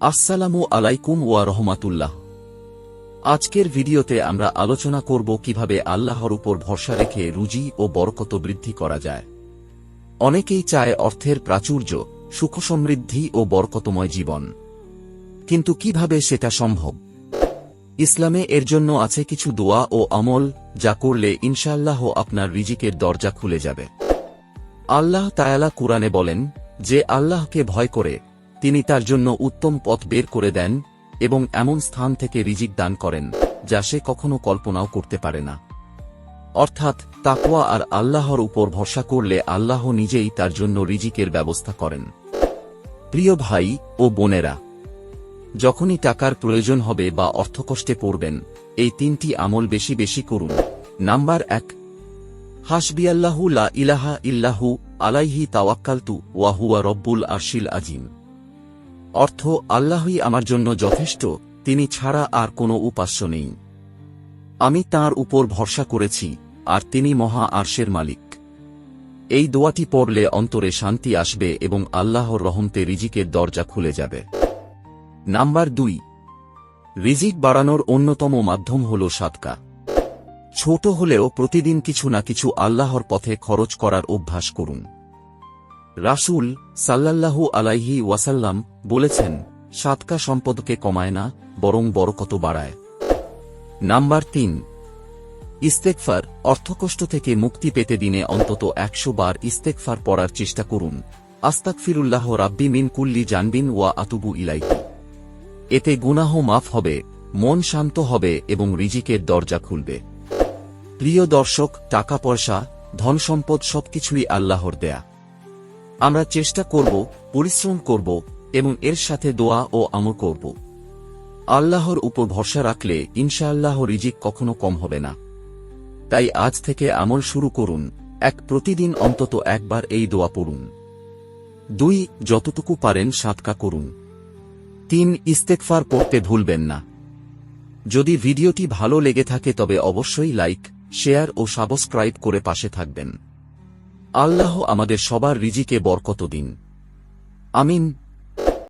আসসালামু আলাইকুম ওয়া রহমাতুল্লাহ। আজকের ভিডিওতে আমরা আলোচনা করব কীভাবে আল্লাহর উপর ভরসা রেখে রুজি ও বরকত বৃদ্ধি করা যায়। অনেকেই চায় অর্থের প্রাচুর্য সুখ সমৃদ্ধি ও বরকতময় জীবন। কিন্তু কীভাবে সেটা সম্ভব? ইসলামে এর জন্য আছে কিছু দোয়া ও আমল যা করলে ইনশাল্লাহ আপনার রিজিকের দরজা খুলে যাবে। আল্লাহ তায়ালা কুরআনে বলেন, যে আল্লাহকে ভয় করে তিনি তার জন্য উত্তম পথ বের করে দেন এবং এমন স্থান থেকে রিজিক দান করেন, যা সে কখনো কল্পনাও করতে পারে না। অর্থাৎ, তাকওয়া আর আল্লাহর উপর ভরসা করলে আল্লাহ নিজেই তার জন্য রিজিকের ব্যবস্থা করেন। প্রিয় ভাই ও বোনেরা, যখনই টাকার প্রয়োজন হবে বা অর্থকষ্টে পড়বেন, এই তিনটি আমল বেশি বেশি করুন। নাম্বার এক হাসবিয়াল্লাহু লা ইলাহা ইল্লাহু আলাইহি তাওয়াক্কালতু ওয়াহুয়া রব্বুল আরশিল আজিম। অর্থ আল্লাহই আমার জন্য যথেষ্ট, তিনি ছাড়া আর কোনো উপাস্য নেই। আমি তার উপর ভরসা করেছি, আর তিনি মহা আর্শের মালিক। এই দোয়াটি পড়লে অন্তরে শান্তি আসবে এবং আল্লাহর রহমতে রিজিকের দরজা খুলে যাবে। নাম্বার দুই। রিজিক বাড়ানোর অন্যতম মাধ্যম হল সাদকা। ছোট হলেও প্রতিদিন কিছু না কিছু আল্লাহর পথে খরচ করার অভ্যাস করুন। রাসূল সাল্লাল্লাহু আলাইহি ওয়াসাল্লাম বলেছেন, সাতকা সম্পদকে কমায় না, বরং বরকত বাড়ায়। নাম্বার তিন ইস্তেকফার অর্থকষ্ট থেকে মুক্তি পেতে দিনে অন্তত একশো বার ইস্তেকফার পড়ার চেষ্টা করুন। আস্তাকফিরুল্লাহ রাব্বি মিন কুল্লি জানবিন ওয়া আতুবু ইলাইহি। এতে গুনাহ মাফ হবে, মন শান্ত হবে এবং রিজিকের দরজা খুলবে। প্রিয় দর্শক টাকা পয়সা ধন সম্পদ সবকিছুই আল্লাহর দেয়া। আমরা চেষ্টা করব, পরিশ্রম করব, এবং এর সাথে দোয়া ও আমল করব। আল্লাহর উপর ভরসা রাখলে ইনশাআল্লাহ রিজিক কখনো কম হবে না। তাই আজ থেকে আমল শুরু করুন, এক প্রতিদিন অন্তত একবার এই দোয়া পড়ুন। দুই, যতটুকু পারেন সাতকা করুন। তিন ইস্তেকফার পড়তে ভুলবেন না। যদি ভিডিওটি ভালো লেগে থাকে তবে অবশ্যই লাইক, শেয়ার ও সাবস্ক্রাইব করে পাশে থাকবেন। আল্লাহ আমাদের সবার রিজিকে বরকত দিন। আমিন।